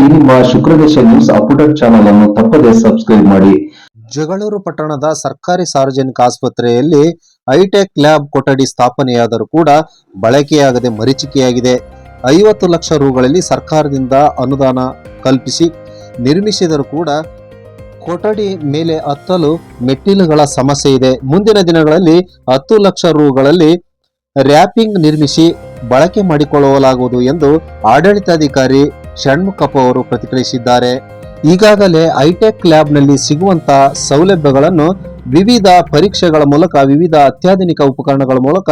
ನಿಮ್ಮ ಶುಕ್ರದೇಶ news update channel ಅನ್ನು ತಪ್ಪದೇ ಸಬ್ಸ್ಕ್ರೈಬ್ ಮಾಡಿ. ಜಗಳೂರು ಪಟ್ಟಣದ ಸರ್ಕಾರಿ ಸಾರ್ವಜನಿಕ ಆಸ್ಪತ್ರೆಯಲ್ಲಿ ಹೈಟೆಕ್ ಲ್ಯಾಬ್ ಕೊಠಡಿ ಸ್ಥಾಪನೆಯಾದರೂ ಕೂಡ ಬಳಕೆಯಾಗದೆ ಮರೀಚಿಕೆಯಾಗಿದೆ. ಐವತ್ತು ಲಕ್ಷ ರುಗಳಲ್ಲಿ ಸರ್ಕಾರದಿಂದ ಅನುದಾನ ಕಲ್ಪಿಸಿ ನಿರ್ಮಿಸಿದರೂ ಕೂಡ ಕೊಠಡಿ ಮೇಲೆ ಹತ್ತಲು ಮೆಟ್ಟಿಲುಗಳ ಸಮಸ್ಯೆ ಇದೆ. ಮುಂದಿನ ದಿನಗಳಲ್ಲಿ ಹತ್ತು ಲಕ್ಷ ರುಗಳಲ್ಲಿ ರ್ಯಾಪಿಂಗ್ ನಿರ್ಮಿಸಿ ಬಳಕೆ ಮಾಡಿಕೊಳ್ಳಲಾಗುವುದು ಎಂದು ಆಡಳಿತಾಧಿಕಾರಿ ಷಣ್ಮುಖಪ್ಪ ಅವರು ಪ್ರತಿಕ್ರಿಯಿಸಿದ್ದಾರೆ. ಈಗಾಗಲೇ ಹೈಟೆಕ್ ಲ್ಯಾಬ್ನಲ್ಲಿ ಸಿಗುವಂತಹ ಸೌಲಭ್ಯಗಳನ್ನು ವಿವಿಧ ಪರೀಕ್ಷೆಗಳ ಮೂಲಕ, ವಿವಿಧ ಅತ್ಯಾಧುನಿಕ ಉಪಕರಣಗಳ ಮೂಲಕ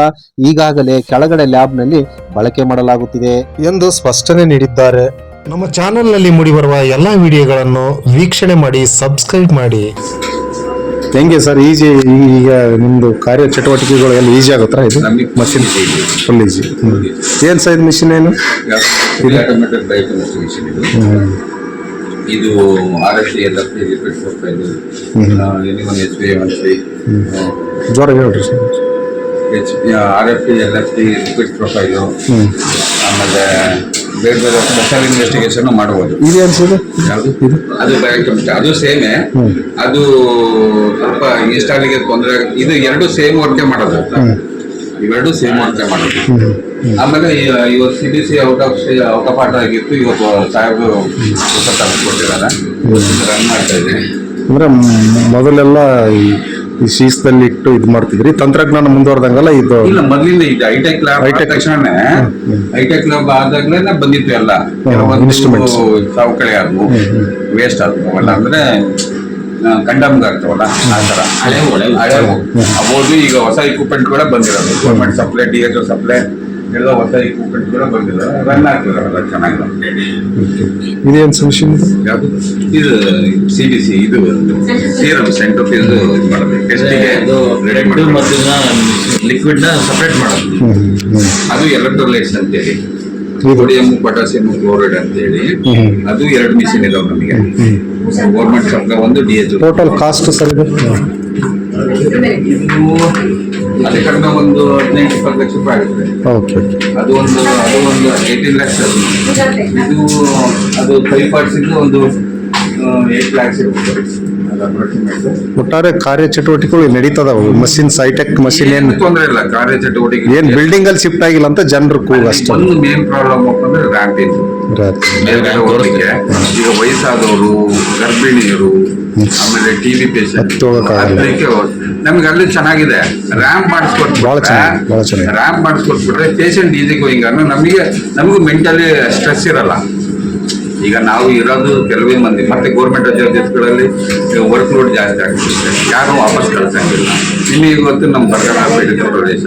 ಈಗಾಗಲೇ ಕೆಳಗಡೆ ಲ್ಯಾಬ್ನಲ್ಲಿ ಬಳಕೆ ಮಾಡಲಾಗುತ್ತಿದೆ. ಎಂದು ಸ್ಪಷ್ಟನೆ ನೀಡಿದ್ದಾರೆ. ನಮ್ಮ ಚಾನೆಲ್ನಲ್ಲಿ ಮೂಡಿಬರುವ ಎಲ್ಲ ವಿಡಿಯೋಗಳನ್ನು ವೀಕ್ಷಣೆ ಮಾಡಿ, ಸಬ್ಸ್ಕ್ರೈಬ್ ಮಾಡಿ. ಹೆಂಗೆ ಸರ್ ಈಜಿ ಈಗ ನಿಮ್ದು ಕಾರ್ಯ ಚಟುವಟಿಕೆಗಳು ಎಲ್ಲ ಈಸಿ ಆಗುತ್ತಾ ಇದು? ಮಷಿನ್ ಫುಲ್ ಈಸಿ ಏನು ಸರ್ ಇದು ಮಿಷಿನ್ ಏನು? ಇದು? R S H P M C ಜ್ವರ ಹೇಳ್ರಿ sir. H P R F L F T liquid profile ಆಮೇಲೆ ಬೇರೆ ಬೇರೆ ಸ್ಪೆಷಲ್ ಇನ್ವೆಸ್ಟಿಗೇಷನ್ ಮಾಡಬಹುದು ಇದೆ ಅನ್ಸೋದು ಯಾವುದು? ಅದು ಬ್ಯಾಂಕ್ ಅದು ಸೇಮೇ ಅದು ಸ್ವಲ್ಪ ಇನ್ಸ್ಟಾಲಿಗೆ ತೊಂದರೆ ಇದು ಎರಡು ಸೇಮ್ ವರ್ಕೆ ಮಾಡೋದು. ಇವೆರಡು ಸೇಮ್ ವರ್ಕೆ ಮಾಡೋದು. ಆಮೇಲೆ ಇವತ್ತು C B C out of out of order ಆಗಿತ್ತು. ಇವತ್ತು ಸಾಹೇಬ್ ಹೊಸ ತರಿಸ್ಕೊಟ್ಟಿದ್ದಾರೆ ರನ್ ಮಾಡ್ತಾ ಇದ್ದೀನಿ ಅಂದ್ರೆ ಮೊದಲೆಲ್ಲ ಈ ಶೀಸ್ತಲ್ಲಿ ಶೀಸದಲ್ಲಿ ಇಟ್ಟು ಇದು ಮಾಡ್ತಿದ್ರಿ ತಂತ್ರಜ್ಞಾನ ಮುಂದುವರೆದಂಗಲ್ಲ ಇದು? ಇಲ್ಲ ಮೊದಲಿಂದ ಇದು. ಹೈಟೆಕ್ ಲ್ಯಾಬ್ ಹೈಟೆಕ್ ತಕ್ಷಣ ತಕ್ಷಣನೇ ಹೈಟೆಕ್ ಲ್ಯಾಬ್ ಆದಾಗ್ಲೇ ಬಂದಿತ್ತು ಎಲ್ಲ. instruments. ಸವಕಳಿ ಆದವು. ವೇಸ್ಟ್ ಆದವು. ಅವೆಲ್ಲ ಅಂದ್ರೆ ಕಂಡಮ್ಗೆ ಆಗ್ತಾವಲ್ಲ ಆ ಥರ. ಹಳೆ ಅಬೋದು ಈಗ ಹೊಸ ಕೂಡ ಬಂದಿರೋದು. Government supply D H supply ಎಲ್ಲ ಹೊಸ ಕೂಡ ಬಂದಿಲ್ಲ ರನ್ ಆಗ್ತಿದಾರಲ್ಲ ಚೆನ್ನಾಗಿ. ಇದೇನು ಮಿಷಿನ್ ಇದು? ಯಾವುದು? ಇದು ಸಿ ಡಿ ಸಿ ಇದು ಸೀರಮ್ ಸೆಂಟರ್ ಇದು ಇದು ಮಾಡೋದು ಟೆಸ್ಟಿಗೆ ರೆಡಿ ಮಾಡೋದು ಲಿಕ್ವಿಡ್ನ ಸಪರೇಟ್ ಮಾಡೋದು. ಅದು ಎಲೆಕ್ಟ್ರೋಲೈಟ್ಸ್ ಅಂತೇಳಿ. ಸೋಡಿಯಂ ಪೊಟ್ಯಾಸಿಯಂ ಕ್ಲೋರೈಡ್ ಅಂತೇಳಿ. ಅದು ಎರಡು ಮಿಷಿನ್ ಇದಾವೆ ನಮಗೆ. ಗೌರ್ಮೆಂಟ್ ಸರ್ಕಾರ ಒಂದು D H total cost sir ಇದು ಅದೇ ಕಡಿಮೆ ಒಂದು ಹದಿನೆಂಟು ಇಪ್ಪತ್ತು ಲಕ್ಷ ರೂಪಾಯಿ ಆಗುತ್ತೆ. ಓಕೆ ಅದು ಒಂದು ಅದು ಒಂದು ಏಯ್ಟೀನ್ ಲ್ಯಾಕ್ಸ್ ಇದು ಅದು ಫೈವ್ ಪಾರ್ಟ್ಸ್ ಇದ್ದು ಒಂದು ಏಟ್ ಲ್ಯಾಕ್ಸ್ ಇರುತ್ತೆ. ಒಟ್ಟಾರೆ ಕಾರ್ಯ ಚಟುವಟಿಕೆಗಳು ನಡೀತದವು. ಮಷಿನ್ ಸೈಟೆಕ್ ಮಷಿನ್ ಏನ್ ತೊಂದರೆ ಇಲ್ಲ ಕಾರ್ಯ ಚಟುವಟಿಕೆ ಏನ್ ಬಿಲ್ಡಿಂಗ್ ಅಲ್ಲಿ ಶಿಫ್ಟ್ ಆಗಿಲ್ಲ ಅಂತ ಜನರು ಕೂಡ ಅಷ್ಟೇ. ಒಂದು ಮೇನ್ ಪ್ರಾಬ್ಲಮ್ ಅಂತಂದ್ರೆ ರ್ಯಾಂಪ್ ಇದು ಮೇಲ್ಗಡೆ ಹೋಗ್ಲಿಕ್ಕೆ. ಈಗ ವಯಸ್ಸಾದವರು ಗರ್ಭಿಣಿಯರು ಆಮೇಲೆ ಟಿವಿ ಪೇಷಂಟ್ ಹೋಗಕ್ಕಾಗಲ್ಲ. ನಮ್ಗೆ ಅಲ್ಲಿ ಚೆನ್ನಾಗಿದೆ ರ್ಯಾಂಪ್ ಮಾಡಿಸ್ಕೊಟ್ಬಿಟ್ರೆ. ರ್ಯಾಂಪ್ ಮಾಡಿಸ್ಕೊಟ್ಬಿಟ್ರೆ ಪೇಷಂಟ್ ಈಸಿ ಗೋಯಿಂಗ್ ಅನ್ನೋ ನಮಗೆ ನಮಗೂ ಮೆಂಟಲಿ ಸ್ಟ್ರೆಸ್ ಇರಲ್ಲ. ಈಗ ನಾವು ಇರೋದು ಕೆಲವೇ ಮಂದಿ ಮತ್ತೆ ಗೌರ್ಮೆಂಟ್ಗಳಲ್ಲಿ ವರ್ಕ್ ಲೋಡ್ ಜಾಸ್ತಿ ಆಗ್ತಿದೆ. ಯಾರು ವಾಪಸ್ ಕಳ್ಸಂಗಿಲ್ಲ. ಇಲ್ಲಿ ಇವತ್ತು ನಮ್ಮ ಬರ್ಗರ ಬೆಳಗ್ಗೆ ಪ್ರದೇಶ.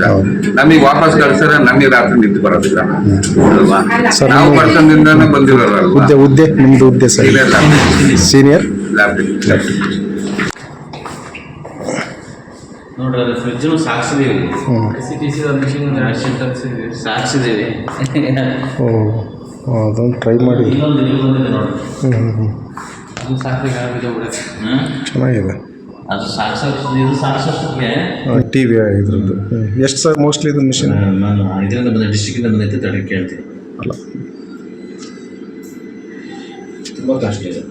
ನಮಗೆ ವಾಪಸ್ ಕಳ್ಸಾರ ನಮಗೆ ರಾತ್ರಿ ನಿಂತು ಬರೋದಿಲ್ಲ. ನಾವು ಬರ್ತಂದಿಂದ ಬಂದಿರೋಲ್ಲ ಬಂದಿರೋರಲ್ವಾ ಹುದ್ದೆ ಹುದ್ದೆ ನಿಮ್ದು ಹುದ್ದೆ sir. Senior lab senior lab ನೋಡ್ರಿ ಅದು ಫ್ರಿಜ್ ಸಾಕ್ಸಿದೀವಿ. ಸಿ ಟಿ ಸಿ ಮಿಷಿನ್ ಸಾಕ್ಸಿದೀವಿ. ಓ ಅದೊಂದು ಟ್ರೈ ಮಾಡಿ. ಇನ್ನೊಂದು ನೀವು ಬಂದಿದೆ ನೋಡಿ ಹ್ಞೂ ಹ್ಞೂ ಹ್ಮ್. ಅದು ಹ್ಮ್? ಚೆನ್ನಾಗಿದೆ. ಅದು ಸಾಕ್ಸ ಇದು ಸಾಕ್ಸೋಷ್ಟಕ್ಕೆ ಟಿ ವಿ ಇದ್ರದ್ದು. ಎಷ್ಟು ಸರ್ ಮೋಸ್ಟ್ಲಿ ಇದು ಮಿಷಿನ್ ನಾನು ಇದರಿಂದ ಬಂದ ಡಿಸ್ಟಿಕ್ಕಿಂದ ಬಂದೈತೆ ತಡೆ ಕೇಳ್ತೀನಿ. ಅಲ್ಲ. ತುಂಬ ಕಾಸ್ಟ್ಲಿ ಇದೆ.